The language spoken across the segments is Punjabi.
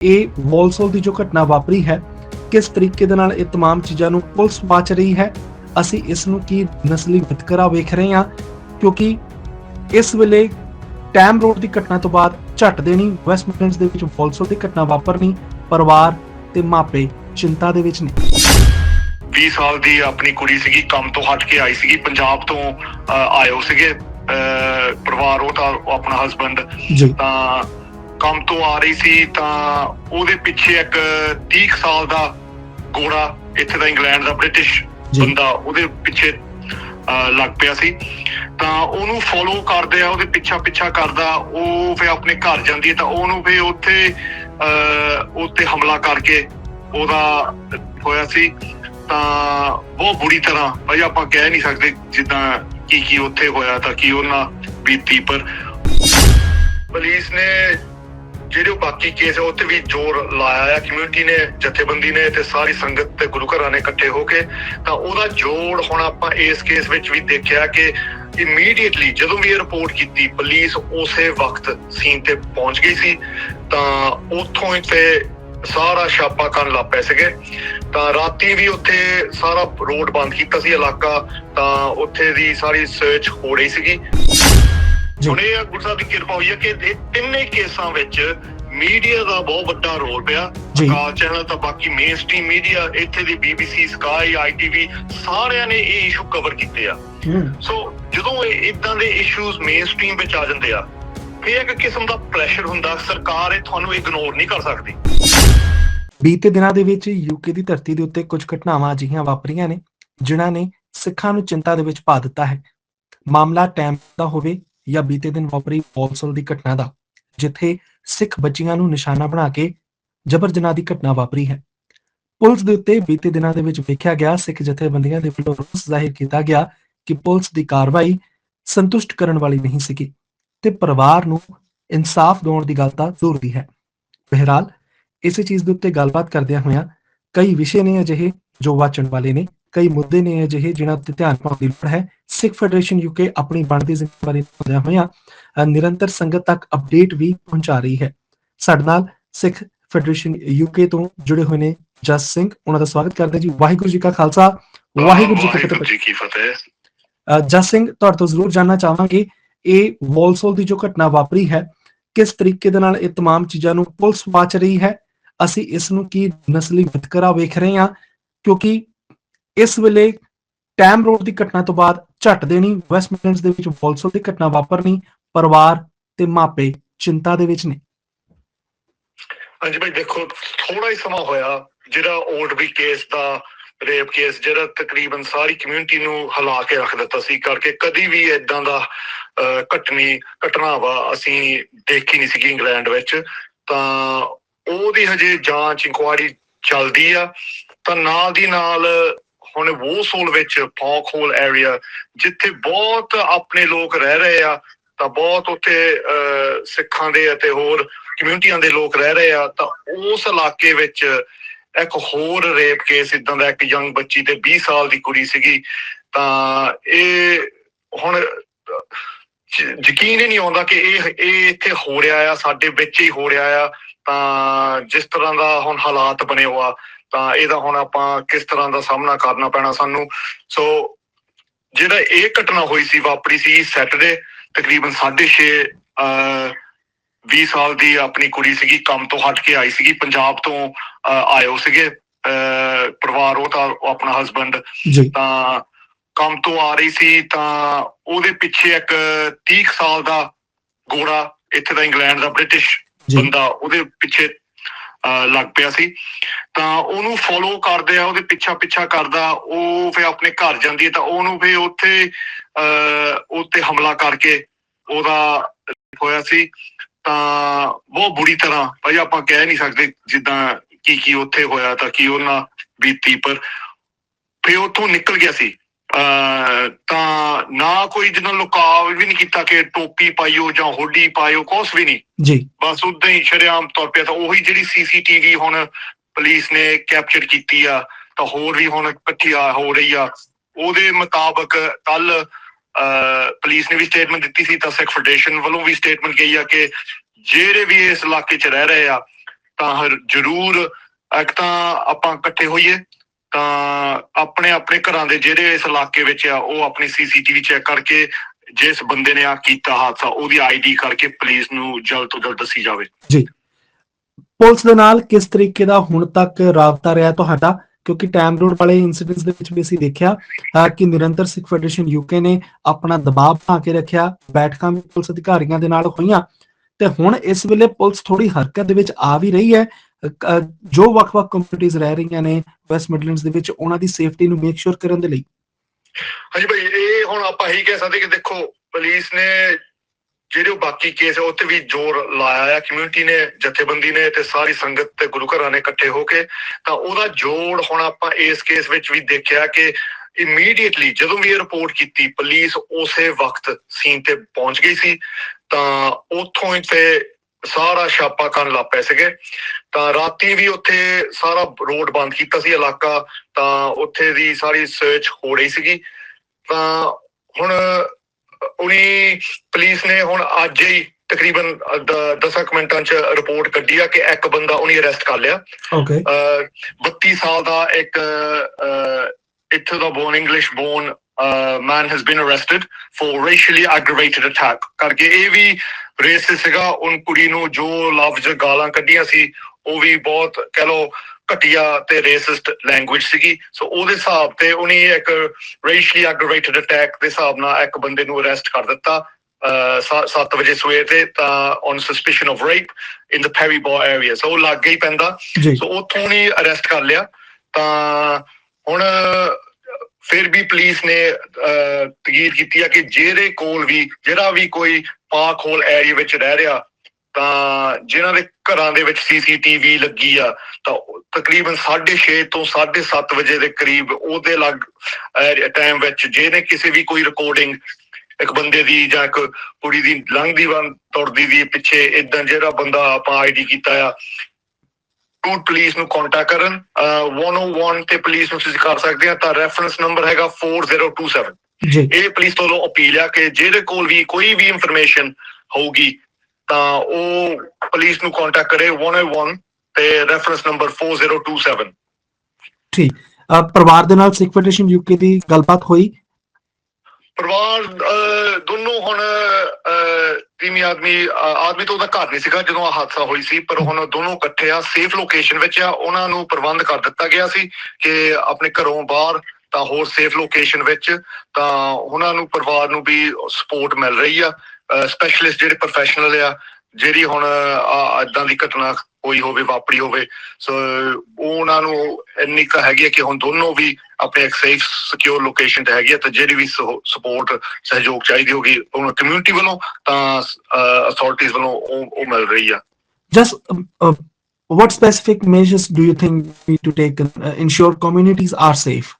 ਇਹ ਵੋਲਸੋਲ ਦੀ ਜੋ ਘਟਨਾ ਵਾਪਰੀ ਹੈ ਕਿਸ ਤਰੀਕੇ ਦੇ ਨਾਲ ਇਹ तमाम ਚੀਜ਼ਾਂ ਨੂੰ ਪੁਲਿਸ ਵਾਚ ਰਹੀ ਹੈ ਅਸੀਂ ਇਸ ਨੂੰ ਕੀ ਨਸਲੀ ਵਿਤਕਰਾ ਵੇਖ ਰਹੇ ਹਾਂ ਕਿਉਂਕਿ ਇਸ ਵੇਲੇ ਟੈਮ ਰੋਡ ਦੀ ਘਟਨਾ ਤੋਂ ਬਾਅਦ ਝੱਟ ਦੇਣੀ ਵੈਸਟ ਮਿਡਲੈਂਡਸ ਦੇ ਵਿੱਚ ਵੋਲਸੋਲ ਦੀ ਘਟਨਾ ਵਾਪਰਨੀ ਪਰਿਵਾਰ ਤੇ ਮਾਪੇ ਚਿੰਤਾ ਦੇ ਵਿੱਚ ਨੇ 20 ਸਾਲ ਦੀ ਆਪਣੀ ਕੁੜੀ ਸੀਗੀ ਕੰਮ ਤੋਂ ਹਟ ਕੇ ਆਈ ਸੀਗੀ ਪੰਜਾਬ ਤੋਂ ਅਹ, ਆਇਓ ਸੀਗੇ ਅਹ, ਪਰਿਵਾਰ ਉਹ ਤਾਂ ਉਹ ਆਪਣਾ ਹਸਬੰਡ ਜੀ ਤਾਂ ਕੰਮ ਤੋਂ ਆ ਰਹੀ ਸੀ ਤਾਂ ਉਹਦੇ ਪਿੱਛੇ ਇੱਕ 30 ਕੁ ਸਾਲ ਦਾ ਗੋਰਾ ਇੱਥੇ ਦਾ ਇੰਗਲੈਂਡ ਦਾ ਬ੍ਰਿਟਿਸ਼। ਬੰਦਾ ਉਹਦੇ ਪਿੱਛੇ ਲੱਗ ਪਿਆ ਸੀ। ਤਾਂ ਉਹਨੂੰ ਫੋਲੋ ਕਰਦੇ ਆ ਉਹਦੇ ਪਿੱਛਾ ਪਿੱਛਾ ਕਰਦਾ ਉਹ ਫੇ ਆਪਣੇ ਘਰ ਜਾਂਦੀ ਹੈ ਤਾਂ ਉਹਨੂੰ ਫੇ ਉੱਥੇ ਉੱਤੇ ਹਮਲਾ ਕਰਕੇ ਉਹਦਾ ਹੋਇਆ ਸੀ। ਤਾਂ ਬਹੁਤ ਬੁਰੀ ਤਰ੍ਹਾਂ ਭਾਈ ਆਪਾਂ ਕਹਿ ਨਹੀਂ ਸਕਦੇ ਜਿੱਦਾਂ ਕੀ ਕੀ ਉੱਥੇ ਹੋਇਆ ਤਾਂ ਕੀ ਉਹਨਾਂ ਬੀਤੀ ਪਰ। ਪੁਲਿਸ ਨੇ ਜਿਹੜੇ ਉਹ ਬਾਕੀ ਕੇਸ ਹੈ ਉੱਥੇ ਵੀ ਜ਼ੋਰ ਲਾਇਆ ਆ। ਕਮਿਊਨਿਟੀ ਨੇ, ਜਥੇਬੰਦੀ ਨੇ ਤੇ ਸਾਰੀ ਸੰਗਤ ਤੇ ਗੁਰੂ ਘਰਾਂ ਨੇ ਇਕੱਠੇ ਹੋ ਕੇ। ਤਾਂ ਉਹਦਾ ਜੋੜ ਹੁਣ ਆਪਾਂ ਇਸ ਕੇਸ ਵਿੱਚ ਵੀ ਦੇਖਿਆ ਕਿ ਇਮੀਡੀਏਟਲੀ ਜਦੋਂ ਵੀ ਇਹ ਰਿਪੋਰਟ ਕੀਤੀ ਪੁਲਿਸ ਉਸੇ ਵਕਤ ਸੀਨ ਤੇ ਪਹੁੰਚ ਗਈ ਸੀ। ਤਾਂ ਉੱਥੋਂ ਹੀ ਤੇ ਸਾਰਾ ਛਾਪਾ ਕਰਨ ਲੱਗ ਪਏ ਸੀਗੇ। ਤਾਂ ਰਾਤੀ ਵੀ ਉੱਥੇ ਸਾਰਾ ਰੋਡ ਬੰਦ ਕੀਤਾ ਸੀ ਇਲਾਕਾ। ਤਾਂ ਉੱਥੇ ਦੀ ਸਾਰੀ ਸਰਚ ਹੋ ਰਹੀ ਸੀਗੀ। ਹੁਣ ਇਹ ਆ ਗੁਰੂ ਸਾਹਿਬ ਦੀ ਕਿਰਪਾ ਹੋਈ ਹੈ ਕਿ ਇਹ ਤਿੰਨੇ ਕੇਸਾਂ ਵਿੱਚ ਮੀਡੀਆ ਦਾ ਬਹੁਤ ਵੱਡਾ ਰੋਲ ਪਿਆ। ਕਾਲ ਚੈਨਲ ਤਾਂ ਬਾਕੀ ਮੇਨ ਸਟ੍ਰੀਮ ਮੀਡੀਆ ਇੱਥੇ ਦੀ BBC ਸਕਾਈ ITV ਸਾਰਿਆਂ ਨੇ ਇਹ ਇਸ਼ੂ ਕਵਰ ਕੀਤੇ ਆ। ਸੋ ਜਦੋਂ ਇਹ ਇਦਾਂ ਦੇ ਇਸ਼ੂਜ਼ ਮੇਨ ਸਟ੍ਰੀਮ ਵਿੱਚ ਆ ਜਾਂਦੇ ਆ ਫਿਰ ਇੱਕ ਕਿਸਮ ਦਾ ਪ੍ਰੈਸ਼ਰ ਹੁੰਦਾ ਸਰਕਾਰ ਇਹ ਤੁਹਾਨੂੰ ਇਗਨੋਰ ਨਹੀਂ ਕਰ ਸਕਦੀ। ਬੀਤੇ ਦਿਨਾਂ ਦੇ ਵਿੱਚ ਯੂਕੇ ਦੀ ਧਰਤੀ ਦੇ ਉੱਤੇ ਕੁਝ ਘਟਨਾਵਾਂ ਅਜਿਹੀਆਂ ਵਾਪਰੀਆਂ ਨੇ ਜਿਨ੍ਹਾਂ ਨੇ ਸਿੱਖਾਂ ਨੂੰ ਚਿੰਤਾ ਦੇ ਵਿੱਚ ਪਾ ਦਿੱਤਾ ਹੈ। ਮਾਮਲਾ ਟੈਂਪ ਦਾ ਹੋਵੇ ਜਾਂ ਬੀਤੇ ਦਿਨ ਵਾਪਰੀ ਵੋਲਸਲ ਦੀ ਘਟਨਾ ਦਾ, ਜਿੱਥੇ ਸਿੱਖ ਬੱਚੀਆਂ ਨੂੰ ਨਿਸ਼ਾਨਾ ਬਣਾ ਕੇ ਜਬਰ ਜਨਾਹ ਦੀ ਘਟਨਾ ਵਾਪਰੀ ਹੈ। ਪੁਲਿਸ ਦੇ ਉੱਤੇ ਬੀਤੇ ਦਿਨਾਂ ਦੇ ਵਿੱਚ ਵੇਖਿਆ ਗਿਆ, ਸਿੱਖ ਜਥੇਬੰਦੀਆਂ ਦੇ ਵੱਲੋਂ ਰੋਸ ਜ਼ਾਹਿਰ ਕੀਤਾ ਗਿਆ ਕਿ ਪੁਲਿਸ ਦੀ ਕਾਰਵਾਈ ਸੰਤੁਸ਼ਟ ਕਰਨ ਵਾਲੀ ਨਹੀਂ ਸੀਗੀ ਤੇ ਪਰਿਵਾਰ ਨੂੰ ਇਨਸਾਫ ਦਿਵਾਉਣ ਦੀ ਗੱਲ ਤਾਂ ਦੂਰ ਦੀ ਹੈ। ਬਹਿਰਾਲ, ਇਸੇ ਚੀਜ਼ ਦੇ ਉੱਤੇ ਗੱਲਬਾਤ ਕਰਦਿਆਂ ਹੋਇਆਂ ਕਈ ਵਿਸ਼ੇ ਨੇ ਅਜਿਹੇ ਜੋ ਵਾਚਣ ਵਾਲੇ ਨੇ। ਕਈ ਮੁੱਦੇ ਨੇ ਅਜਿਹੇ ਜਿਨ੍ਹਾਂ ਤੇ ਧਿਆਨ ਪਾਉਣ ਦੀ ਲੋੜ ਹੈ ਸਿੱਖ ਫੈਡਰੇਸ਼ਨ ਯੂਕੇ ਆਪਣੀ ਬਣਦੀ ਜ਼ਿੰਮੇਵਾਰੀ ਨਿਭਾਉਂਦਿਆਂ ਹੋਇਆਂ ਅ, ਨਿਰੰਤਰ ਸੰਗਤ ਤੱਕ ਅਪਡੇਟ ਵੀ ਪਹੁੰਚਾ ਰਹੀ ਹੈ ਸਾਡੇ ਨਾਲ ਸਿੱਖ ਫੈਡਰੇਸ਼ਨ ਯੂਕੇ ਤੋਂ ਜੁੜੇ ਹੋਏ ਨੇ ਜਸ ਸਿੰਘ ਉਹਨਾਂ ਦਾ ਸਵਾਗਤ ਕਰਦੇ ਹਾਂ ਜੀ ਵਾਹਿਗੁਰੂ ਜੀ ਕਾ ਖਾਲਸਾ ਵਾਹਿਗੁਰੂ ਜੀ ਕੀ ਵਾਹਿਗੁਰੂ ਫਤਿਹ ਜੀ ਕੀ ਫਤਿਹ ਅ, ਜਸ ਸਿੰਘ ਤੁਹਾਡੇ ਤੋਂ ਜ਼ਰੂਰ ਜਾਨਣਾ ਚਾਹਾਂਗੇ ਇਹ ਵੋਲਸੋਲ ਦੀ ਜੋ ਘਟਨਾ ਵਾਪਰੀ ਹੈ ਕਿਸ ਤਰੀਕੇ ਦੇ ਨਾਲ ਇਹ तमाम ਚੀਜ਼ਾਂ ਨੂੰ ਪੁਲਿਸ ਵਾਚ ਰਹੀ ਹੈ ਅਸੀਂ ਇਸ ਨੂੰ ਕੀ ਨਸਲੀ ਵਿਤਕਰਾ ਵੇਖ ਰਹੇ ਹਾਂ ਕਿਉਂਕਿ ਇਸ ਵੇਲੇ ਟੈਮ ਰੋਡ ਦੀ ਘਟਨਾ ਤੋਂ ਬਾਅਦ ਝੱਟ ਦੇਣੀ ਵੈਸਟ ਮਿਡਲੈਂਡਸ ਦੇ ਵਿੱਚ ਵੋਲਸੋਲ ਦੀ ਘਟਨਾ ਵਾਪਰਨੀ ਪਰਿਵਾਰ ਤੇ ਮਾਪੇ ਚਿੰਤਾ ਦੇ ਵਿੱਚ ਨੇ। ਹਾਂਜੀ ਭਾਈ ਦੇਖੋ ਥੋੜਾ ਹੀ ਸਮਾਂ ਹੋਇਆ ਜਿਹੜਾ 올ਡ ਕੇਸ ਦਾ ਰੇਪ ਕੇਸ ਜਿਹੜਾ ਤਕਰੀਬਨ ਸਾਰੀ ਕਮਿਊਨਿਟੀ ਨੂੰ ਹਿਲਾ ਕੇ ਰੱਖ ਦਿੱਤਾ ਸੀ ਕਰਕੇ ਕਦੀ ਵੀ ਇਦਾਂ ਦਾ ਅਹ, ਘਟਨੀ ਘਟਨਾਵਾ ਅਸੀਂ ਦੇਖੀ ਨਹੀਂ ਸੀਗੀ ਇੰਗਲੈਂਡ ਵਿੱਚ। ਤਾਂ ਉਹਦੀ ਹਜੇ ਜਾਂਚ ਇਨਕੁਆਇਰੀ ਚੱਲਦੀ ਆ। ਤਾਂ ਨਾਲ ਦੀ ਨਾਲ ਹੁਣ ਵੋਸੋਲ ਵਿੱਚ ਫੌਕ ਹੋਲ ਏਰੀਆ ਜਿੱਥੇ ਬਹੁਤ ਆਪਣੇ ਲੋਕ ਰਹਿ ਰਹੇ ਆ, ਤਾਂ ਬਹੁਤ ਉੱਥੇ ਸਿੱਖਾਂ ਦੇ ਅਤੇ ਹੋਰ ਕਮਿਊਨਿਟੀਆਂ ਦੇ ਲੋਕ ਰਹਿ ਰਹੇ ਆ, ਤਾਂ ਉਸ ਇਲਾਕੇ ਵਿੱਚ ਇੱਕ ਹੋਰ ਰੇਪ ਕੇਸ ਇਦਾਂ ਦਾ ਇੱਕ ਯੰਗ ਬੱਚੀ ਤੇ 20 ਸਾਲ ਦੀ ਕੁੜੀ ਸੀਗੀ, ਤਾਂ ਇਹ ਹੁਣ ਯਕੀਨ ਹੀ ਨਹੀਂ ਆਉਂਦਾ ਕਿ ਇਹ ਇਹ ਇੱਥੇ ਹੋ ਰਿਹਾ ਆ, ਸਾਡੇ ਵਿੱਚ ਹੀ ਹੋ ਰਿਹਾ ਆ, ਤਾਂ ਜਿਸ ਤਰ੍ਹਾਂ ਦਾ ਹੁਣ ਹਾਲਾਤ ਬਣੇ ਹੋਆ ਤਾਂ ਇਹਦਾ ਹੁਣ ਆਪਾਂ ਕਿਸ ਤਰ੍ਹਾਂ ਦਾ ਸਾਹਮਣਾ ਕਰਨਾ ਪੈਣਾ ਸਾਨੂੰ? ਸੋ ਜਿਹੜਾ ਇਹ ਘਟਨਾ ਹੋਈ ਸੀ ਵਾਪਰੀ ਸੀ ਸੈਟਰਡੇ ਤਕਰੀਬਨ 6:30 ਅਹ 20 ਸਾਲ ਦੀ ਆਪਣੀ ਕੁੜੀ ਸੀਗੀ ਕੰਮ ਤੋਂ ਹਟ ਕੇ ਆਈ ਸੀਗੀ ਪੰਜਾਬ ਤੋਂ ਆਇਓ ਸੀਗੇ। ਪਰਿਵਾਰ ਉਹ ਤਾਂ ਆਪਣਾ ਹਸਬੰਡ ਤਾਂ ਕੰਮ ਤੋਂ ਆ ਰਹੀ ਸੀ ਤਾਂ ਉਹਦੇ ਪਿੱਛੇ ਇੱਕ 30 ਕੁ ਸਾਲ ਦਾ ਗੋਰਾ ਇੱਥੇ ਦਾ ਇੰਗਲੈਂਡ ਦਾ ਬ੍ਰਿਟਿਸ਼ ਬੰਦਾ ਉਹਦੇ ਪਿੱਛੇ ਲੱਗ ਪਿਆ ਸੀ। ਤਾਂ ਉਹਨੂੰ ਫੋਲੋ ਕਰਦੇ ਆ ਉਹਦੇ ਪਿੱਛਾ ਪਿੱਛਾ ਕਰਦਾ ਉਹ ਫੇ ਆਪਣੇ ਘਰ ਜਾਂਦੀ ਹੈ ਤਾਂ ਉਹਨੂੰ ਫੇ ਉੱਥੇ ਅਹ, ਉੱਤੇ ਹਮਲਾ ਕਰਕੇ ਉਹਦਾ ਹੋਇਆ ਸੀ। ਤਾਂ ਬਹੁਤ ਬੁਰੀ ਤਰ੍ਹਾਂ ਭਾਈ ਆਪਾਂ ਕਹਿ ਨਹੀਂ ਸਕਦੇ ਜਿੱਦਾਂ ਕੀ ਕੀ ਉੱਥੇ ਹੋਇਆ ਤਾਂ ਕੀ ਉਹਨਾਂ ਬੀਤੀ ਪਰ ਫੇ ਉੱਥੋਂ ਨਿਕਲ ਗਿਆ ਸੀ। ਤਾਂ ਨਾ ਕੋਈ ਜਿਹਨਾਂ ਲੁਕਾਵ ਵੀ ਨਹੀਂ ਕੀਤਾ ਕਿ ਟੋਪੀ ਪਾਈਓ ਜਾਂ ਹੁੱਡੀ ਪਾਇਓ ਕੁਛ ਵੀ ਨਹੀਂ। ਜੀ। ਬਸ ਉਦਾਂ ਹੀ ਸ਼ਰੇਆਮ ਤੌਰ ਤੇ ਤਾਂ ਉਹੀ ਜਿਹੜੀ ਸੀਸੀਟੀਵੀ ਹੁਣ ਪੁਲਿਸ ਨੇ ਕੈਪਚਰ ਕੀਤੀ ਆ ਤਾਂ ਹੋਰ ਵੀ ਹੁਣ ਇਕੱਠੀ ਆ ਹੋ ਰਹੀ ਆ। ਉਹਦੇ ਮੁਤਾਬਕ ਕੱਲ ਪੁਲਿਸ ਨੇ ਵੀ ਸਟੇਟਮੈਂਟ ਦਿੱਤੀ ਸੀ ਤਾਂ ਸਿੱਖ ਫੈਡਰੇਸ਼ਨ ਵੱਲੋਂ ਵੀ ਸਟੇਟਮੈਂਟ ਗਈ ਆ ਕਿ ਜਿਹੜੇ ਵੀ ਇਸ ਇਲਾਕੇ 'ਚ ਰਹਿ ਰਹੇ ਆ ਤਾਂ ਹਰ ਜ਼ਰੂਰ ਇੱਕ ਤਾਂ ਆਪਾਂ ਇਕੱਠੇ ਹੋਈਏ। ਤਾਂ ਆਪਣੇ ਆਪਣੇ ਘਰਾਂ ਦੇ ਜਿਹੜੇ ਇਸ ਇਲਾਕੇ ਵਿੱਚ ਆ, ਉਹ ਆਪਣੀ ਸੀਸੀਟੀਵੀ ਚੈੱਕ ਕਰਕੇ ਜਿਸ ਬੰਦੇ ਨੇ ਆ ਕੀਤਾ ਹਾਦਸਾ, ਉਹਦੀ ਆਈਡੀ ਕਰਕੇ ਪੁਲਿਸ ਨੂੰ ਜਲਦ ਤੋਂ ਜਲਦ ਦੱਸੀ ਜਾਵੇ। ਪੁਲਿਸ ਦੇ ਨਾਲ ਕਿਸ ਤਰੀਕੇ ਦਾ ਹੁਣ ਤੱਕ ਰਾਬਤਾ ਰਿਹਾ ਤੁਹਾਡਾ? ਕਿਉਂਕਿ ਟਾਈਮ ਰੋਡ ਵਾਲੇ ਇਨਸੀਡੈਂਟਸ ਦੇ ਵਿੱਚ ਵੀ ਅਸੀਂ ਦੇਖਿਆ ਕਿ ਨਿਰੰਤਰ ਸਿੱਖ ਫੈਡਰੇਸ਼ਨ ਯੂਕੇ ਨੇ ਆਪਣਾ ਦਬਾਅ ਬਣਾ ਕੇ ਰੱਖਿਆ, ਬੈਠਕਾਂ ਵੀ ਪੁਲਿਸ ਅਧਿਕਾਰੀਆਂ ਦੇ ਨਾਲ ਹੋਈਆਂ। ਤੇ ਹੁਣ ਇਸ ਵੇਲੇ ਪੁਲਿਸ ਥੋੜੀ ਹਰਕਤ ਦੇ ਵਿੱਚ ਆ ਵੀ ਰਹੀ ਹੈ। ਜੋ ਵੱਖ-ਵੱਖ ਕਮਿਊਨਿਟੀਜ਼ ਰਹਿ ਰਹੀਆਂ ਨੇ ਵੈਸਟ ਮਿਡਲੈਂਡਸ ਦੇ ਵਿੱਚ, ਉਹਨਾਂ ਦੀ ਸੇਫਟੀ ਨੂੰ ਮੇਕ ਸ਼ੋਰ ਕਰਨ ਦੇ ਲਈ। ਹਾਂਜੀ ਭਾਈ, ਇਹ ਹੁਣ ਆਪਾਂ ਇਹੀ ਕਹਿ ਸਕਦੇ ਕਿ ਦੇਖੋ ਪੁਲਿਸ ਨੇ ਜਿਹੜੇ ਬਾਕੀ ਕੇਸ ਆ ਉੱਤੇ ਵੀ ਜ਼ੋਰ ਲਾਇਆ ਆ। ਕਮਿਊਨਿਟੀ ਨੇ, ਜਥੇਬੰਦੀ ਨੇ ਤੇ ਸਾਰੀ ਸੰਗਤ ਤੇ ਗੁਰੂ ਘਰਾਂ ਨੇ ਇਕੱਠੇ ਹੋ ਕੇ। ਤਾਂ ਉਹਦਾ ਜੋੜ ਹੁਣ ਆਪਾਂ ਇਸ ਕੇਸ ਵਿੱਚ ਵੀ ਦੇਖਿਆ ਕਿ ਇਮੀਡੀਏਟਲੀ ਜਦੋਂ ਵੀ ਇਹ ਰਿਪੋਰਟ ਕੀਤੀ ਪੁਲਿਸ ਉਸੇ ਵਕਤ ਸੀਨ ਤੇ ਪਹੁੰਚ ਗਈ ਸੀ। ਤਾਂ ਉਥੋਂ ਹੀ ਤੇ ਸਾਰਾ ਛਾਪਾ ਕਰਨ ਲੱਗ ਪਏ ਸੀਗੇ। ਤਾਂ ਰਾਤੀ ਵੀ ਉੱਥੇ ਸਾਰਾ ਰੋਡ ਬੰਦ ਕੀਤਾ ਸੀ ਇਲਾਕਾ ਤਾਂ ਉੱਥੇ ਦੀ ਸਾਰੀ ਸਰਚ ਹੋ ਰਹੀ ਸੀਗੀ। ਤਾਂ ਹੁਣ ਉਨੀ ਪੁਲਿਸ ਨੇ ਹੁਣ ਅੱਜ ਹੀ ਤਕਰੀਬਨ 10 ਮਿੰਟਾਂ ਚ ਰਿਪੋਰਟ ਕੱਢੀ ਆ ਕਿ ਇੱਕ ਬੰਦਾ ਉਹਨੇ ਅਰੈਸਟ ਕਰ ਲਿਆ। ਓਕੇ ਅਹ 32 ਸਾਲ ਦਾ ਇੱਕ ਇੱਥੋਂ ਦਾ born English born man has been arrested for racially aggravated attack ਕਰਕੇ ਇਹ ਵੀ ਰੇਸਿਸ ਸੀਗਾ ਉਹ ਕੁੜੀ ਨੂੰ ਜੋ ਲਫ਼ਜ਼ ਗਾਲਾਂ ਕੱਢੀਆਂ ਸੀ ਉਹ ਵੀ ਬਹੁਤ ਕਹਿ ਲੋ ਘਟੀਆ ਤੇ ਰੇਸਿਸਟ ਲੈਂਗੁਏਜ ਸੀਗੀ। ਸੋ ਉਹਦੇ ਹਿਸਾਬ ਤੇ ਉਹਨੇ ਇੱਕ ਰੇਸ਼ੀਅਲੀ ਐਗਰੀਵੇਟਡ ਅਟੈਕ ਦੇ ਹਿਸਾਬ ਨਾਲ ਇੱਕ ਬੰਦੇ ਨੂੰ ਅਰੈਸਟ ਕਰ ਦਿੱਤਾ 7 ਵਜੇ ਸਵੇਰ ਤੇ ਤਾਂ on suspicion of rape in the Perry Barr area ਸੋ ਲੱਗੇ ਹੀ ਪੈਂਦਾ। ਸੋ ਉੱਥੋਂ ਹੀ ਅਰੈਸਟ ਕਰ ਲਿਆ। ਤਾਂ ਹੁਣ ਫਿਰ ਵੀ ਪੁਲਿਸ ਨੇ ਅਹ, ਤਗੀਦ ਕੀਤੀ ਆ ਕਿ ਜਿਹਦੇ ਕੋਲ ਵੀ ਜਿਹੜਾ ਵੀ ਕੋਈ ਪਾਕ ਹੋਲ ਏਰੀਆ ਵਿੱਚ ਰਹਿ ਰਿਹਾ ਤਾਂ ਜਿਨ੍ਹਾਂ ਦੇ ਘਰਾਂ ਦੇ ਵਿੱਚ ਸੀਸੀਟੀਵੀ ਲੱਗੀ ਆ ਤਾਂ ਤਕਰੀਬਨ 6:30 ਤੋਂ 7:30 ਵਜੇ ਦੇ ਕਰੀਬ ਉਹਦੇ ਲੱਗ ਟਾਈਮ ਵਿੱਚ ਜਿਹਨੇ ਕਿਸੇ ਵੀ ਕੋਈ ਰਿਕਾਰਡਿੰਗ ਇੱਕ ਬੰਦੇ ਦੀ ਜਾਂ ਇੱਕ ਕੁੜੀ ਦੀ ਲੰਘਦੀ ਵੰ ਤੁਰਦੀ ਦੀ ਪਿੱਛੇ ਇਦਾਂ ਜਿਹੜਾ ਬੰਦਾ ਆਪਾਂ ਆਈਡੀ ਕੀਤਾ ਆ ਟੂ ਪੁਲਿਸ ਨੂੰ ਕੰਟੈਕਟ ਕਰਨ ਅਹ 101 ਤੇ ਪੁਲਿਸ ਨੂੰ ਤੁਸੀਂ ਕਰ ਸਕਦੇ ਆ ਤਾਂ ਰੈਫਰੈਂਸ ਨੰਬਰ ਹੈਗਾ 4027 ਜੀ। ਇਹ ਪੁਲਿਸ ਤੋਂ ਅਪੀਲ ਆ ਕਿ ਜਿਹਦੇ ਕੋਲ ਵੀ ਕੋਈ ਵੀ ਇਨਫੋਰਮੇਸ਼ਨ ਹੋਊਗੀ ਤਾਂ ਉਹ ਪੁਲਿਸ ਨੂੰ ਕੰਟੈਕਟ ਕਰੇ 101 ਤੇ ਰੈਫਰੈਂਸ ਨੰਬਰ 4027 ਠੀਕ। ਪਰਿਵਾਰ ਦੇ ਨਾਲ ਸਿੱਖ ਫੈਡਰੇਸ਼ਨ ਯੂਕੇ ਦੀ ਗੱਲਬਾਤ ਹੋਈ। ਪਰਿਵਾਰ ਦੋਨੋਂ ਹੁਣ ਤੀਵੀਂ ਆਦਮੀ ਆਦਮੀ ਤੋਂ ਉਹਦਾ ਘਰ ਨਹੀਂ ਸੀਗਾ ਜਦੋਂ ਆ ਹਾਦਸਾ ਹੋਈ ਸੀ, ਪਰ ਹੁਣ ਦੋਨੋਂ ਇਕੱਠੇ ਆ ਸੇਫ ਲੋਕੇਸ਼ਨ ਵਿੱਚ ਆ, ਉਹਨਾਂ ਨੂੰ ਪ੍ਰਬੰਧ ਕਰ ਦਿੱਤਾ ਗਿਆ ਸੀ ਕਿ ਆਪਣੇ ਘਰੋਂ ਬਾਹਰ ਤਾਂ ਹੋਰ ਸੇਫ ਲੋਕੇਸ਼ਨ ਵਿੱਚ ਤਾਂ ਉਹਨਾਂ ਨੂੰ ਪਰਿਵਾਰ ਨੂੰ ਵੀ ਸਪੋਰਟ ਮਿਲ ਰਹੀ ਆ ਸਪੈਸ਼ਲਿਸਟ ਜਿਹੜੇ ਪ੍ਰੋਫੈਸ਼ਨਲ ਆ ਜਿਹੜੀ ਹੁਣ ਇਦਾਂ ਦੀ ਘਟਨਾ ਹੋਈ ਹੋਵੇ ਵਾਪਰੀ ਹੋਵੇ ਸੋ ਉਹ ਉਹਨਾਂ ਨੂੰ ਇੰਨੀ ਕੁ ਹੈਗੀ ਹੈ ਕਿ ਹੁਣ ਦੋਨੋਂ ਵੀ ਆਪਣੇ ਇੱਕ ਸੇਫ ਸਿਕਿਉਰ ਲੋਕੇਸ਼ਨ ਤੇ ਹੈਗੀ ਹੈ ਤੇ ਜਿਹੜੀ ਵੀ ਸਪੋਰਟ ਸਹਿਯੋਗ ਚਾਹੀਦੀ ਹੋਗੀ ਉਹਨਾਂ ਕਮਿਊਨਿਟੀ ਵੱਲੋਂ ਤਾਂ ਅਥਾਰਟੀਜ਼ ਵੱਲੋਂ ਉਹ ਉਹ ਮਿਲ ਰਹੀ ਆ। Uh, what specific measures do you think we need to take uh, ensure communities are safe?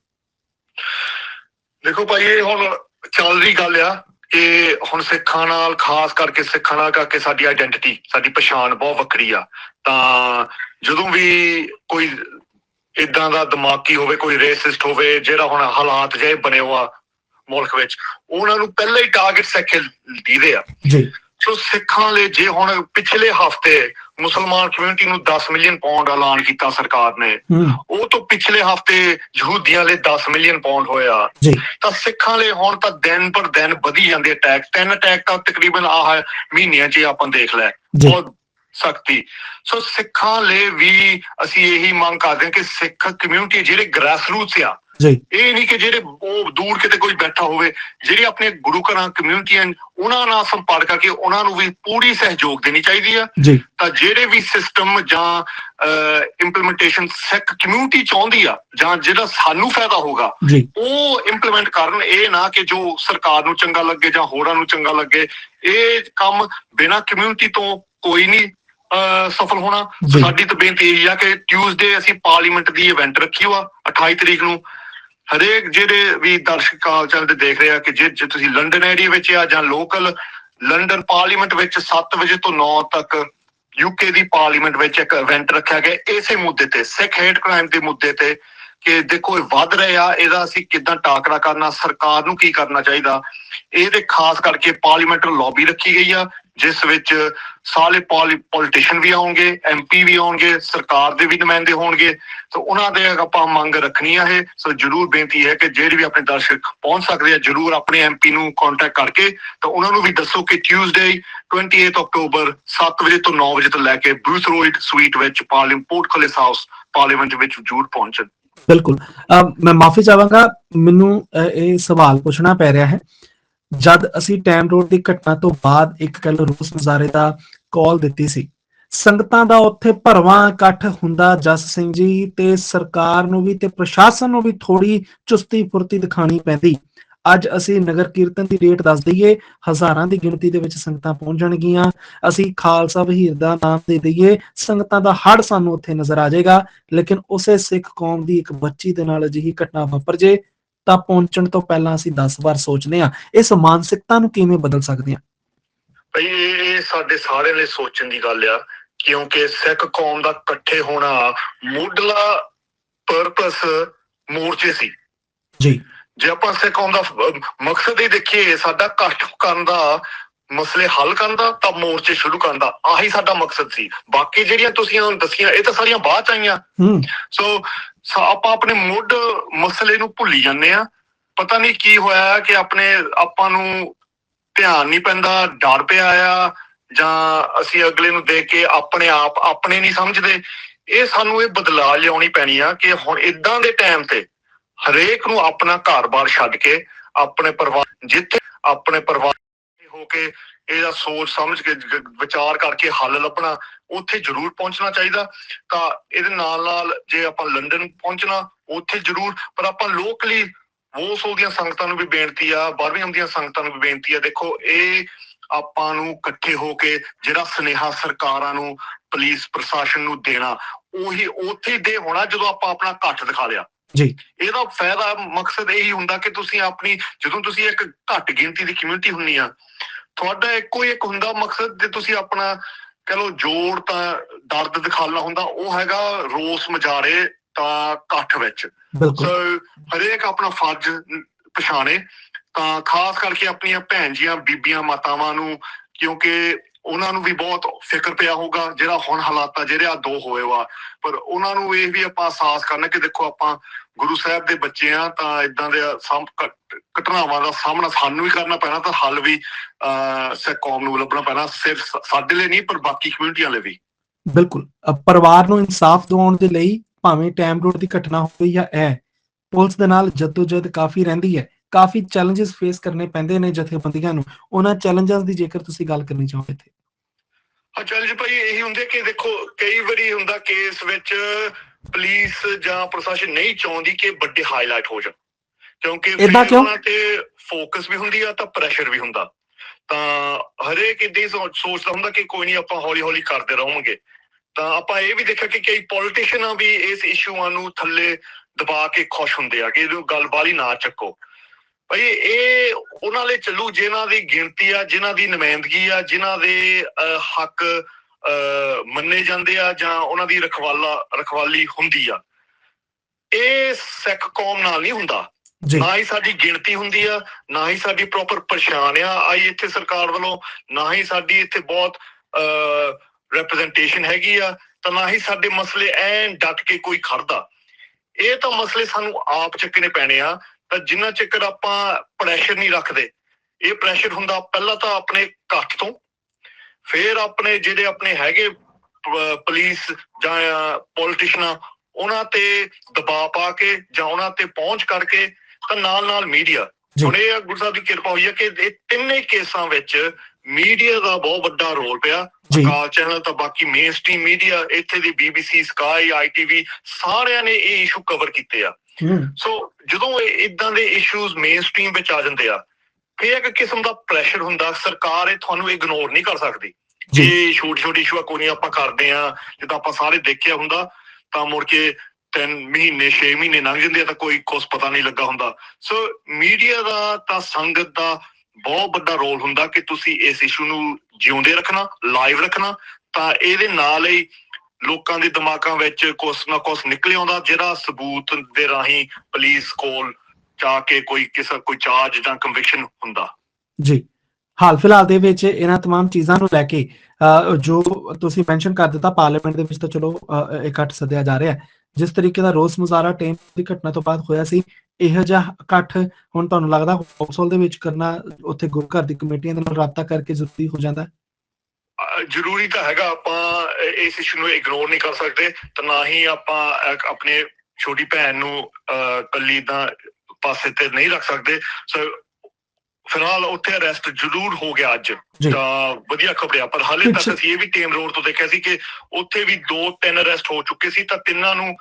ਦੇਖੋ ਭਾਈ ਇਹ ਹੁਣ ਚੱਲ ਰਹੀ ਗੱਲ ਆ ਕਿ ਹੁਣ ਸਿੱਖਾਂ ਨਾਲ ਖਾਸ ਕਰਕੇ ਸਿੱਖਾਂ ਨਾਲ ਕਰਕੇ ਸਾਡੀ ਆਇਡੈਂਟੀਟੀ ਸਾਡੀ ਪਛਾਣ ਬਹੁਤ ਵੱਖਰੀ ਆ। ਤਾਂ ਜਦੋਂ ਵੀ ਕੋਈ ਇਦਾਂ ਦਾ ਦਿਮਾਗੀ ਹੋਵੇ ਕੋਈ ਰੇਸਿਸਟ ਹੋਵੇ ਜਿਹੜਾ ਹੁਣ ਹਾਲਾਤ ਜਿਹੇ ਬਣੇ ਹੋਆ ਮੁਲਕ ਵਿੱਚ ਉਹਨਾਂ ਨੂੰ ਪਹਿਲਾਂ ਹੀ ਟਾਰਗੇਟ ਸੈਕੇ ਦੀਦੇ ਆ। ਜੀ। ਸੋ ਸਿੱਖਾਂ ਲਈ ਜੇ ਹੁਣ ਪਿਛਲੇ ਹਫ਼ਤੇ ਮੁਸਲਮਾਨ ਕਮਿਊਨਿਟੀ ਨੂੰ 10 ਮਿਲੀਅਨ ਪਾਉਂਡ ਐਲਾਨ ਕੀਤਾ ਸਰਕਾਰ ਨੇ। ਉਹ ਤੋਂ ਪਿਛਲੇ ਹਫ਼ਤੇ ਯਹੂਦੀਆਂ ਲਈ 10 ਮਿਲੀਅਨ ਪਾਉਂਡ ਹੋਇਆ। ਤਾਂ ਸਿੱਖਾਂ ਲਈ ਹੁਣ ਤਾਂ ਦਿਨ ਪਰ ਦਿਨ ਵਧੀ ਜਾਂਦੇ ਅਟੈਕ ਤਿੰਨ ਅਟੈਕ ਤਾਂ ਤਕਰੀਬਨ ਆਹ ਮਹੀਨਿਆਂ 'ਚ ਆਪਾਂ ਦੇਖ ਲੈ ਬਹੁਤ ਸਖਤੀ। ਸੋ ਸਿੱਖਾਂ ਲਈ ਵੀ ਅਸੀਂ ਇਹੀ ਮੰਗ ਕਰਦੇ ਹਾਂ ਕਿ ਸਿੱਖ ਕਮਿਊਨਿਟੀ ਜਿਹੜੇ ਗ੍ਰਾਸ ਰੂਟਸ ਆ ਜੀ। ਇਹ ਨਹੀਂ ਕਿ ਜਿਹੜੇ ਉਹ ਦੂਰ ਕਿਤੇ ਕੋਈ ਬੈਠਾ ਹੋਵੇ ਜਿਹੜੇ ਆਪਣੇ ਗੁਰੂ ਘਰਾਂ ਕਮਿਊਨਿਟੀਆਂ ਉਹਨਾਂ ਨਾਲ ਸੰਪਰਕ ਕਰਕੇ ਉਹਨਾਂ ਨੂੰ ਵੀ ਪੂਰੀ ਸਹਿਯੋਗ ਦੇਣੀ ਚਾਹੀਦੀ ਆ। ਤਾਂ ਜਿਹੜੇ ਵੀ ਸਿਸਟਮ ਜਾਂ ਇੰਪਲੀਮੈਂਟੇਸ਼ਨ ਸਿੱਖ ਕਮਿਊਨਿਟੀ ਚਾਹੁੰਦੀ ਆ ਜਾਂ ਜਿਹੜਾ ਸਾਨੂੰ ਫਾਇਦਾ ਹੋਗਾ ਉਹ ਇੰਪਲੀਮੈਂਟ ਕਰਨ। ਇਹ ਨਾ ਕਿ ਜੋ ਸਰਕਾਰ ਨੂੰ ਚੰਗਾ ਲੱਗੇ ਜਾਂ ਹੋਰਾਂ ਨੂੰ ਚੰਗਾ ਲੱਗੇ ਇਹ ਕੰਮ ਬਿਨਾਂ ਕਮਿਊਨਿਟੀ ਤੋਂ ਕੋਈ ਨਹੀਂ ਸਫਲ ਹੋਣਾ। ਸਾਡੀ ਤਾਂ ਬੇਨਤੀ ਇਹ ਆ ਕਿ ਟਿਊਜ਼ਡੇ ਅਸੀਂ ਪਾਰਲੀਮੈਂਟ ਦੀ ਇਵੈਂਟ ਰੱਖੀ ਹੋਆ 28 ਤਰੀਕ ਨੂੰ। ਹਰੇਕ ਜਿਹੜੇ ਵੀ ਦਰਸ਼ਕ ਕਾਲ ਚੱਲ ਤੇ ਦੇਖ ਰਹੇ ਆ ਕਿ ਜੇ ਜੇ ਤੁਸੀਂ ਲੰਡਨ ਏਰੀਆ ਵਿੱਚ ਆ ਜਾਂ ਲੋਕਲ ਲੰਡਨ ਪਾਰਲੀਮੈਂਟ ਵਿੱਚ 7 ਵਜੇ ਤੋਂ 9 ਤੱਕ ਯੂਕੇ ਦੀ ਪਾਰਲੀਮੈਂਟ ਵਿੱਚ ਇੱਕ ਇਵੈਂਟ ਰੱਖਿਆ ਗਿਆ ਇਸੇ ਮੁੱਦੇ ਤੇ, ਸਿੱਖ ਹੇਟ ਕ੍ਰਾਈਮ ਦੇ ਮੁੱਦੇ ਤੇ ਕਿ ਦੇਖੋ ਇਹ ਵੱਧ ਰਹੇ ਆ, ਇਹਦਾ ਅਸੀਂ ਕਿਦਾਂ ਟਾਕਰਾ ਕਰਨਾ, ਸਰਕਾਰ ਨੂੰ ਕੀ ਕਰਨਾ ਚਾਹੀਦਾ? ਇਹਦੇ ਖਾਸ ਕਰਕੇ ਪਾਰਲੀਮੈਂਟਰੀ ਲੌਬੀ ਰੱਖੀ ਗਈ ਆ ਜਿਸ ਵਿੱਚ ਸਾਰੇ ਪੋਲੀਟੀਸ਼ੀਅਨ ਵੀ ਆਉਣਗੇ ਐਮਪੀ ਵੀ ਆਉਣਗੇ, ਸਰਕਾਰ ਦੇ ਵੀ ਨੁਮਾਇੰਦੇ ਹੋਣਗੇ। ਸੋ ਉਹਨਾਂ ਦੇ ਆਪਾਂ ਮੰਗ ਰੱਖਣੀ ਆ ਇਹ। ਸੋ ਜਰੂਰ ਬੇਨਤੀ ਹੈ ਕਿ ਜਿਹੜੇ ਵੀ ਆਪਣੇ ਦਰਸ਼ਕ ਪਹੁੰਚ ਸਕਦੇ ਆ, ਜਰੂਰ ਆਪਣੇ ਐਮਪੀ ਨੂੰ ਕੰਟੈਕਟ ਕਰਕੇ ਤਾਂ ਉਹਨਾਂ ਨੂੰ ਵੀ ਦੱਸੋ ਕਿ ਟਿਊਜ਼ਡੇ 28 ਅਕਤੂਬਰ 7 ਵਜੇ ਤੋਂ 9 ਵਜੇ ਤੋਂ ਲੈ ਕੇ ਬਰੂਥ ਰੋਡ ਸਵੀਟ ਵਿੱਚ ਪਾਰਲੀਮੈਂਟ ਪੋਰਟਕਲੇਸ ਹਾਊਸ ਪਾਰਲੀਮੈਂਟ ਵਿੱਚ ਜਰੂਰ ਪਹੁੰਚਣ। ਬਿਲਕੁਲ। ਮੈਂ ਮਾਫੀ ਚਾਹਾਂਗਾ। ਮੈਨੂੰ ਇਹ ਸਵਾਲ ਪੁੱਛਣਾ ਪੈ ਰਿਹਾ ਹੈ। ਜਦ ਅਸੀਂ ਟਾਈਮ ਰੋਡ ਦੀ ਘਟਨਾ ਤੋਂ ਬਾਅਦ ਇੱਕ ਕੱਲ ਰੂਸ ਨਜ਼ਾਰੇ ਦਾ ਕਾਲ ਦਿੱਤੀ ਸੀ। ਸੰਗਤਾਂ ਦਾ ਉੱਥੇ ਭਰਵਾਂ ਇਕੱਠ ਹੁੰਦਾ ਜਸ ਸਿੰਘ ਜੀ ਤੇ ਸਰਕਾਰ ਨੂੰ ਵੀ ਤੇ ਪ੍ਰਸ਼ਾਸਨ ਨੂੰ ਵੀ ਥੋੜੀ ਚੁਸਤੀ ਫੁਰਤੀ ਦਿਖਾਣੀ ਪੈਂਦੀ। ਅੱਜ ਅਸੀਂ ਨਗਰ ਕੀਰਤਨ ਦੀ ਡੇਟ ਦੱਸ ਦਈਏ, ਹਜ਼ਾਰਾਂ ਦੀ ਗਿਣਤੀ ਦੇ ਵਿੱਚ ਸੰਗਤਾਂ ਪਹੁੰਚ ਜਾਣਗੀਆਂ। ਅਸੀਂ ਖਾਲਸਾ ਵਹੀਰ ਦਾ ਨਾਮ ਦੇ ਦਈਏ, ਸੰਗਤਾਂ ਦਾ ਹੜ ਸਾਨੂੰ ਉੱਥੇ ਨਜ਼ਰ ਆ ਜਾਏਗਾ। ਲੇਕਿਨ ਉਸੇ ਸਿੱਖ ਕੌਮ ਦੀ ਇੱਕ ਬੱਚੀ ਦੇ ਨਾਲ ਅਜਿਹੀ ਘਟਨਾ ਵਾਪਰ ਜੇ ਤਾਂ ਪਹੁੰਚਣ ਤੋਂ ਪਹਿਲਾਂ ਅਸੀਂ 10 ਵਾਰ ਸੋਚਦੇ ਹਾਂ ਇਸ ਮਾਨਸਿਕਤਾ ਨੂੰ ਕਿਵੇਂ ਬਦਲ ਸਕਦੇ ਹਾਂ? ਭਈ ਇਹ ਸਾਡੇ ਸਾਰਿਆਂ ਲਈ ਸੋਚਣ ਦੀ ਗੱਲ ਆ ਕਿਉਂਕਿ ਸਿੱਖ ਕੌਮ ਦਾ ਇਕੱਠੇ ਹੋਣਾ ਮੁੱਢਲਾ ਪਰਪਸ ਮੋਰਚੇ ਸੀ। ਜੀ। ਜੇ ਆਪਾਂ ਸਿੱਖ ਕੌਮ ਦਾ ਮਕਸਦ ਹੀ ਦੇਖੀਏ ਸਾਡਾ ਇਕੱਠ ਕਰਨ ਦਾ ਮਸਲੇ ਹੱਲ ਕਰਨ ਦਾ ਤਾਂ ਮੋਰਚੇ ਸ਼ੁਰੂ ਕਰਨ ਦਾ। ਆਹੀ ਸਾਡਾ ਮਕਸਦ ਸੀ। ਬਾਕੀ ਜਿਹੜੀਆਂ ਤੁਸੀਂ ਹੁਣ ਦੱਸੀਆਂ ਇਹ ਤਾਂ ਸਾਰੀਆਂ ਬਾਅਦ ਚ ਆਈਆਂ। ਸਾ- ਆਪਾਂ ਆਪਣੇ ਮੁੱਢ ਮਸਲੇ ਨੂੰ ਭੁੱਲੀ ਜਾਂਦੇ ਆ ਪਤਾ ਨਹੀਂ ਕੀ ਹੋਇਆ ਕਿ ਆਪਣੇ ਆਪਾਂ ਨੂੰ ਧਿਆਨ ਨਹੀਂ ਪੈਂਦਾ ਡਰ ਪਿਆ ਆ ਜਾਂ ਅਸੀਂ ਅਗਲੇ ਨੂੰ ਦੇਖ ਕੇ ਆਪਣੇ ਆਪ ਆਪਣੇ ਨਹੀਂ ਸਮਝਦੇ। ਇਹ ਸਾਨੂੰ ਇਹ ਬਦਲਾਅ ਲਿਆਉਣੀ ਪੈਣੀ ਆ ਕਿ ਹੁਣ ਇਦਾਂ ਦੇ ਟਾਈਮ ਤੇ ਹਰੇਕ ਨੂੰ ਆਪਣਾ ਘਰ-ਬਾਰ ਛੱਡ ਕੇ ਆਪਣੇ ਪਰਿਵਾਰ ਜਿੱਥੇ ਆਪਣੇ ਪਰਿਵਾਰ ਹੋ ਕੇ ਇਹਦਾ ਸੋਚ ਸਮਝ ਕੇ ਵਿਚਾਰ ਕਰਕੇ ਹੱਲ ਲੱਭਣਾ, ਉੱਥੇ ਜ਼ਰੂਰ ਪਹੁੰਚਣਾ ਚਾਹੀਦਾ। ਤਾਂ ਇਹਦੇ ਨਾਲ ਨਾਲ ਜੇ ਆਪਾਂ ਲੰਡਨ ਪਹੁੰਚਣਾ, ਉੱਥੇ ਜ਼ਰੂਰ, ਪਰ ਆਪਾਂ ਲੋਕਲੀ ਵੋਸੋ ਦੀਆਂ ਸੰਗਤਾਂ ਨੂੰ ਵੀ ਬੇਨਤੀ ਆ ਬਰਮਿੰਘਮ ਦੀਆਂ ਸੰਗਤਾਂ ਨੂੰ ਵੀ ਬੇਨਤੀ ਆ, ਦੇਖੋ ਇਹ ਆਪਾਂ ਨੂੰ ਇਕੱਠੇ ਹੋ ਕੇ ਜਿਹੜਾ ਸਨੇਹਾ ਸਰਕਾਰਾਂ ਨੂੰ ਪੁਲਿਸ ਪ੍ਰਸ਼ਾਸਨ ਨੂੰ ਦੇਣਾ, ਉਹੀ, ਉੱਥੇ ਦੇ ਹੋਣਾ ਜਦੋਂ ਆਪਾਂ ਆਪਣਾ ਘੱਟ ਦਿਖਾ ਲਿਆ। ਜੀ। ਇਹਦਾ ਫਾਇਦਾ ਮਕਸਦ ਇਹੀ ਹੁੰਦਾ ਕਿ ਤੁਸੀਂ ਆਪਣੀ ਜਦੋਂ ਤੁਸੀਂ ਇੱਕ ਘੱਟ ਗਿਣਤੀ ਦੀ ਕਮਿਊਨਿਟੀ ਹੁੰਨੀ ਆ ਤੁਹਾਡਾ ਇੱਕੋ ਇੱਕ ਹੁੰਦਾ ਮਕਸਦ ਜੇ ਤੁਸੀਂ ਆਪਣਾ ਕਹ ਲੋ ਜੋੜ ਤਾਂ ਦਰਦ ਦਿਖਾਉਣਾ ਹੁੰਦਾ ਉਹ ਹੈਗਾ ਰੋਸ ਮਜਾਰੇ ਤਾਂ ਇਕੱਠ ਵਿੱਚ। ਸੋ ਹਰੇਕ ਆਪਣਾ ਫਰਜ਼ ਪਛਾਣੇ ਤਾਂ ਖਾਸ ਕਰਕੇ ਆਪਣੀਆਂ ਭੈਣ ਜੀਆਂ ਬੀਬੀਆਂ ਮਾਤਾਵਾਂ ਨੂੰ ਕਿਉਂਕਿ ਉਹਨਾਂ ਨੂੰ ਵੀ ਬਹੁਤ ਫਿਕਰ ਪਿਆ ਹੋਊਗਾ, ਜਿਹੜਾ ਹੁਣ ਹਾਲਾਤਾਂ ਜਿਹੜੇ ਆ ਦੋ ਹੋਏ ਵਾ। ਪਰ ਉਹਨਾਂ ਨੂੰ ਇਹ ਵੀ ਆਪਾਂ ਅਹਿਸਾਸ ਕਰਨਾ ਕਿ ਦੇਖੋ ਆਪਾਂ ਗੁਰੂ ਸਾਹਿਬ ਦੇ ਬੱਚੇ ਆ, ਤਾਂ ਇਦਾਂ ਦੇ ਘਟਨਾਵਾਂ ਦਾ ਸਾਹਮਣਾ ਸਾਨੂੰ ਵੀ ਕਰਨਾ ਪੈਣਾ, ਤਾਂ ਹੱਲ ਵੀ, ਅਹ ਕੌਮ ਨੂੰ ਲੱਭਣਾ ਪੈਣਾ ਸਿਰਫ ਸਾਡੇ ਲਈ ਨਹੀਂ, ਪਰ ਬਾਕੀ ਕਮਿਊਨਿਟੀਆਂ ਲਈ ਵੀ। ਬਿਲਕੁਲ। ਪਰਿਵਾਰ ਨੂੰ ਇਨਸਾਫ ਦਿਵਾਉਣ ਦੇ ਲਈ ਭਾਵੇਂ ਟਾਈਮ ਰੋਡ ਦੀ ਘਟਨਾ ਹੋਵੇ ਜਾਂ ਇਹ, ਪੁਲਿਸ ਦੇ ਨਾਲ ਜਦੋਜਦ ਕਾਫੀ ਰਹਿੰਦੀ ਹੈ। ਕਾਫੀ ਚੈਲੰਜਸ ਫੇਸ ਕਰਨੇ ਪੈਂਦੇ ਨੇ ਜਥੇਬੰਦੀਆਂ ਨੂੰ। ਉਹਨਾਂ ਚੈਲੰਜਸ ਦੀ ਜੇਕਰ ਤੁਸੀਂ ਗੱਲ ਕਰਨੀ ਚਾਹੋ ਇੱਥੇ ਹਾਂ ਚੱਲ ਜੀ ਭਾਈ ਇਹੀ ਹੁੰਦੇ ਕਿ ਦੇਖੋ ਕਈ ਵਾਰੀ ਹੁੰਦਾ ਕੇਸ ਵਿੱਚ ਪੁਲਿਸ ਜਾਂ ਪ੍ਰਸ਼ਾਸਨ ਨਹੀਂ ਚਾਹੁੰਦੀ ਕਿ ਵੱਡੇ ਹਾਈਲਾਈਟ ਹੋ ਜਾਣ। ਕਿਉਂਕਿ? ਉਹਨਾਂ ਤੇ ਫੋਕਸ ਵੀ ਹੁੰਦੀ ਆ ਤਾਂ ਪ੍ਰੈਸ਼ਰ ਵੀ ਹੁੰਦਾ। ਤਾਂ ਹਰੇਕ ਇਦਾਂ ਸੋਚਦਾ ਹੁੰਦਾ ਕਿ ਕੋਈ ਨਹੀਂ ਆਪਾਂ ਹੌਲੀ ਹੌਲੀ ਕਰਦੇ ਰਹਾਂਗੇ। ਤਾਂ ਆਪਾਂ ਇਹ ਵੀ ਦੇਖਿਆ ਕਿ ਕਈ ਪੋਲੀਟੀਸ਼ੀਅਨਾਂ ਵੀ ਇਸ ਇਸ਼ੂਆਂ ਨੂੰ ਥੱਲੇ ਦਬਾ ਕੇ ਖੁਸ਼ ਹੁੰਦੇ ਆ ਕਿ ਇਹਨੂੰ ਗੱਲ ਬਾਲੀ ਨਾ ਚੱਕੋ। ਭਾਈ ਇਹ ਉਹਨਾਂ ਲਈ ਚੱਲੂ ਜਿਨ੍ਹਾਂ ਦੀ ਗਿਣਤੀ ਆ ਜਿਨ੍ਹਾਂ ਦੀ ਨੁਮਾਇੰਦਗੀ ਆ ਜਿਨ੍ਹਾਂ ਦੇ ਹੱਕ ਮੰਨੇ ਜਾਂਦੇ ਆ ਜਾਂ ਉਹਨਾਂ ਦੀ ਰਖਵਾਲਾ ਰਖਵਾਲੀ ਹੁੰਦੀ ਆ। ਇਹ ਸਿੱਖ ਕੌਮ ਨਾਲ ਨਹੀਂ ਹੁੰਦਾ। ਨਾ ਹੀ ਸਾਡੀ ਗਿਣਤੀ ਹੁੰਦੀ ਆ ਨਾ ਹੀ ਸਾਡੀ ਪ੍ਰੋਪਰ ਪਛਾਣ ਆ। ਆਈ ਇੱਥੇ ਸਰਕਾਰ ਵੱਲੋਂ ਨਾ ਹੀ ਸਾਡੀ ਇੱਥੇ ਬਹੁਤ ਰਿਪਰੈਜ਼ੈਂਟੇਸ਼ਨ ਹੈਗੀ ਆ ਤਾਂ ਨਾ ਹੀ ਸਾਡੇ ਮਸਲੇ ਐਨ ਡਟ ਕੇ ਕੋਈ ਖੜਦਾ ਇਹ ਤਾਂ ਮਸਲੇ ਸਾਨੂੰ ਆਪ ਚੱਕਣੇ ਪੈਣੇ ਆ ਤਾਂ ਜਿੰਨਾ ਚਿਰ ਆਪਾਂ ਪ੍ਰੈਸ਼ਰ ਨਹੀਂ ਰੱਖਦੇ ਇਹ ਪ੍ਰੈਸ਼ਰ ਹੁੰਦਾ ਪਹਿਲਾਂ ਤਾਂ ਆਪਣੇ ਇਕੱਠ ਤੋਂ ਫਿਰ ਆਪਣੇ ਜਿਹੜੇ ਆਪਣੇ ਹੈਗੇ ਪੁਲਿਸ ਜਾਂ ਪੋਲੀਟੀਸ਼ੀਅਨਾਂ ਉਹਨਾਂ ਤੇ ਦਬਾਅ ਪਾ ਕੇ ਜਾਂ ਉਹਨਾਂ ਤੇ ਪਹੁੰਚ ਕਰਕੇ ਤਾਂ ਨਾਲ ਨਾਲ ਮੀਡੀਆ। ਹੁਣ ਇਹ ਗੁਰੂ ਸਾਹਿਬ ਦੀ ਕਿਰਪਾ ਹੋਈ ਹੈ ਕਿ ਇਹ ਤਿੰਨੇ ਕੇਸਾਂ ਵਿੱਚ ਮੀਡੀਆ ਦਾ ਬਹੁਤ ਵੱਡਾ ਰੋਲ ਪਿਆ। ਜੀ। ਕਾਲ ਚੈਨਲ ਤਾਂ ਬਾਕੀ ਮੇਨ ਸਟ੍ਰੀਮ ਮੀਡੀਆ ਇੱਥੇ ਦੀ ਬੀਬੀਸੀ ਸਕਾਈ ਆਈਟੀਵੀ ਸਾਰਿਆਂ ਨੇ ਇਹ ਇਸ਼ੂ ਕਵਰ ਕੀਤੇ ਆ। ਸੋ ਜਦੋਂ ਇਦਾਂ ਦੇ ਇਸ਼ੂਜ਼ ਮੇਨ ਸਟ੍ਰੀਮ ਵਿੱਚ ਆ ਜਾਂਦੇ ਆ ਫਿਰ ਇੱਕ ਕਿਸਮ ਦਾ ਪ੍ਰੈਸ਼ਰ ਹੁੰਦਾ ਸਰਕਾਰ ਇਹ ਤੁਹਾਨੂੰ ਇਗਨੋਰ ਨਹੀਂ ਕਰ ਸਕਦੀ। ਜੀ। ਜੇ ਛੋਟੀ ਛੋਟੀ ਇਸ਼ੂ ਕੋਈ ਨਹੀਂ ਆਪਾਂ ਕਰਦੇ ਆ ਜਿੱਦਾਂ ਆਪਾਂ ਸਾਰੇ ਦੇਖਿਆ ਹੁੰਦਾ ਤਾਂ ਮੁੜ ਕੇ ਤਿੰਨ ਮਹੀਨੇ 6 ਮਹੀਨੇ ਲੰਘ ਜਾਂਦੇ ਆ ਤਾਂ ਕੋਈ ਕੁਝ ਪਤਾ ਨਹੀਂ ਲੱਗਾ ਹੁੰਦਾ। ਸੋ ਮੀਡੀਆ ਦਾ ਤਾਂ ਸੰਗਤ ਦਾ ਬਹੁਤ ਵੱਡਾ ਰੋਲ ਹੁੰਦਾ ਕਿ ਤੁਸੀਂ ਇਸ ਇਸ਼ੂ ਨੂੰ ਜਿਉਂਦੇ ਰੱਖਣਾ ਲਾਈਵ ਰੱਖਣਾ ਤਾਂ ਇਹਦੇ ਨਾਲ ਹੀ ਲੋਕਾਂ ਦੇ ਦਿਮਾਗਾਂ ਵਿੱਚ ਕੁਛ ਨਾ ਕੁਛ ਨਿਕਲ ਆਉਂਦਾ ਜਿਹੜਾ ਸਬੂਤ ਦੇ ਰਾਹੀਂ ਪੁਲਿਸ ਕੋਲ ਜਾ ਕੇ ਕੋਈ ਕਿਸੇ ਕੋਈ ਚਾਰਜ ਜਾਂ ਕਨਵਿਕਸ਼ਨ ਹੁੰਦਾ ਜੀ ਹਾਲ ਫਿਲਹਾਲ ਦੇ ਵਿੱਚ ਇਹਨਾਂ तमाम ਚੀਜ਼ਾਂ ਨੂੰ ਲੈ ਕੇ ਅ, ਜੋ ਤੁਸੀਂ ਮੈਂਸ਼ਨ ਕਰ ਦਿੱਤਾ ਪਾਰਲੀਮੈਂਟ ਦੇ ਵਿੱਚ ਤਾਂ ਚਲੋ ਅ, ਇਕੱਠ ਸੱਦਿਆ ਜਾ ਰਿਹਾ ਹੈ ਜਿਸ ਤਰੀਕੇ ਦਾ ਰੋਸ ਮੁਜ਼ਾਹਰਾ ਟੇਮ ਦੀ ਘਟਨਾ ਤੋਂ ਬਾਅਦ ਹੋਇਆ ਸੀ ਇਹੋ ਜਿਹਾ ਇਕੱਠ ਹੁਣ ਤੁਹਾਨੂੰ ਲੱਗਦਾ ਹਾਊਸਹੋਲ ਦੇ ਵਿੱਚ ਕਰਨਾ ਉੱਥੇ ਗੁਰੂ ਘਰ ਦੀ ਕਮੇਟੀਆਂ ਦੇ ਨਾਲ ਰਾਬਤਾ ਕਰਕੇ ਜ਼ਰੂਰੀ ਹੋ ਜਾਂਦਾ ਹੈ ਅਹ ਜ਼ਰੂਰੀ ਤਾਂ ਹੈਗਾ ਆਪਾਂ ਇਸ ਇਸ਼ੂ ਨੂੰ ਇਗਨੋਰ ਨਹੀਂ ਕਰ ਸਕਦੇ ਤੇ ਨਾ ਹੀ ਆਪਾਂ ਆਪਣੇ ਛੋਟੀ ਭੈਣ ਨੂੰ ਕੱਲੀ ਦਾ ਪਾਸੇ ਤੇ ਨਹੀਂ ਰੱਖ ਸਕਦੇ। ਸੋ ਫਿਲਹਾਲ ਉੱਥੇ ਅਰੈਸਟ ਜ਼ਰੂਰ ਹੋ ਗਿਆ ਅੱਜ। ਤਾਂ ਵਧੀਆ ਖਬਰਿਆ ਪਰ ਹਾਲੇ ਤੱਕ ਅਸੀਂ ਇਹ ਵੀ ਟੇਮ ਰੋਡ ਤੋਂ ਦੇਖਿਆ ਸੀ ਕਿ ਉੱਥੇ ਵੀ ਦੋ ਤਿੰਨ ਅਰੈਸਟ ਹੋ ਚੁੱਕੇ ਸੀ ਤਾਂ ਤਿੰਨਾਂ ਨੂੰ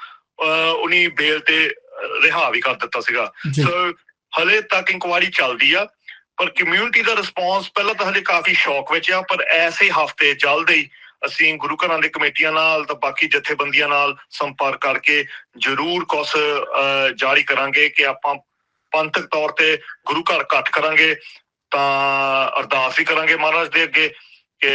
ਉਨੀ ਬੇਲ ਤੇ ਰਿਹਾ ਵੀ ਕਰ ਦਿੱਤਾ ਸੀਗਾ। ਸੋ ਹਲੇ ਤੱਕ ਇਨਕੁਆਇਰੀ ਚੱਲਦੀ ਆ। ਪਰ ਕਮਿਊਨਿਟੀ ਦਾ ਰਿਸਪੌਂਸ ਪਹਿਲਾਂ ਤਾਂ ਹਲੇ ਕਾਫੀ ਸ਼ੌਕ ਵਿੱਚ ਆ ਪਰ ਐਸੇ ਹਫ਼ਤੇ ਜਲਦ ਹੀ ਅਸੀਂ ਗੁਰੂ ਘਰਾਂ ਦੇ ਕਮੇਟੀਆਂ ਨਾਲ ਤਾਂ ਬਾਕੀ ਜਥੇਬੰਦੀਆਂ ਨਾਲ ਸੰਪਰਕ ਕਰਕੇ ਜ਼ਰੂਰ ਕੁਛ ਜਾਰੀ ਕਰਾਂਗੇ ਕਿ ਆਪਾਂ ਪੰਥਕ ਤੌਰ ਤੇ ਗੁਰੂ ਘਰ ਇਕੱਠ ਕਰਾਂਗੇ। ਤਾਂ ਅਰਦਾਸ ਵੀ ਕਰਾਂਗੇ ਮਹਾਰਾਜ ਦੇ ਅੱਗੇ ਕਿ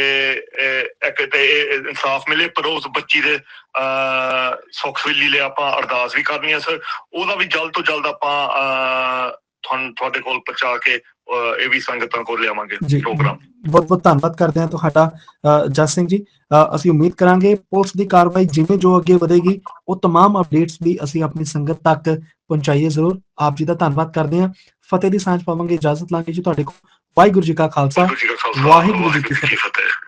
ਇੱਕ ਤੇ ਇਨਸਾਫ ਮਿਲੇ ਪਰ ਉਸ ਬੱਚੀ ਦੇ ਅਹ ਸੁੱਖ ਵੇਲੀ ਲਈ ਆਪਾਂ ਅਰਦਾਸ ਵੀ ਕਰਨੀ ਆ ਸਰ। ਉਹਦਾ ਵੀ ਜਲਦ ਤੋਂ ਜਲਦ ਆਪਾਂ ਅਹ, ਤੁਹਾਨੂੰ ਤੁਹਾਡੇ ਕੋਲ ਪਹੁੰਚਾ ਕੇ ਇਹ ਵੀ ਸੰਗਤਾਂ ਕੋਲ ਲਿਆਵਾਂਗੇ ਜੀ ਪ੍ਰੋਗਰਾਮ ਬਹੁਤ ਬਹੁਤ ਧੰਨਵਾਦ ਕਰਦੇ ਹਾਂ ਤੁਹਾਡਾ ਅ, ਜਸ ਸਿੰਘ ਜੀ ਅ, ਅਸੀਂ ਉਮੀਦ ਕਰਾਂਗੇ ਪੁਲਿਸ ਦੀ ਕਾਰਵਾਈ ਜਿਵੇਂ ਜੋ ਅੱਗੇ ਵਧੇਗੀ ਉਹ तमाम ਅਪਡੇਟਸ ਵੀ ਅਸੀਂ ਆਪਣੀ ਸੰਗਤ ਤੱਕ ਪਹੁੰਚਾਈਏ ਜ਼ਰੂਰ ਆਪ ਜੀ ਦਾ ਧੰਨਵਾਦ ਕਰਦੇ ਹਾਂ ਫਤਿਹ ਦੀ ਸਾਂਝ ਪਾਵਾਂਗੇ ਇਜਾਜ਼ਤ ਲਾਂਗੇ ਜੀ ਤੁਹਾਡੇ ਕੋਲ ਵਾਹਿਗੁਰੂ ਜੀ ਕਾ ਖਾਲਸਾ ਵਾਹਿਗੁਰੂ ਜੀ ਕਾ ਖਾਲਸਾ ਵਾਹਿਗੁਰੂ ਜੀ ਕੀ ਵਾਹਿਗੁਰੂ ਜੀ ਕੀ ਫਤਿਹ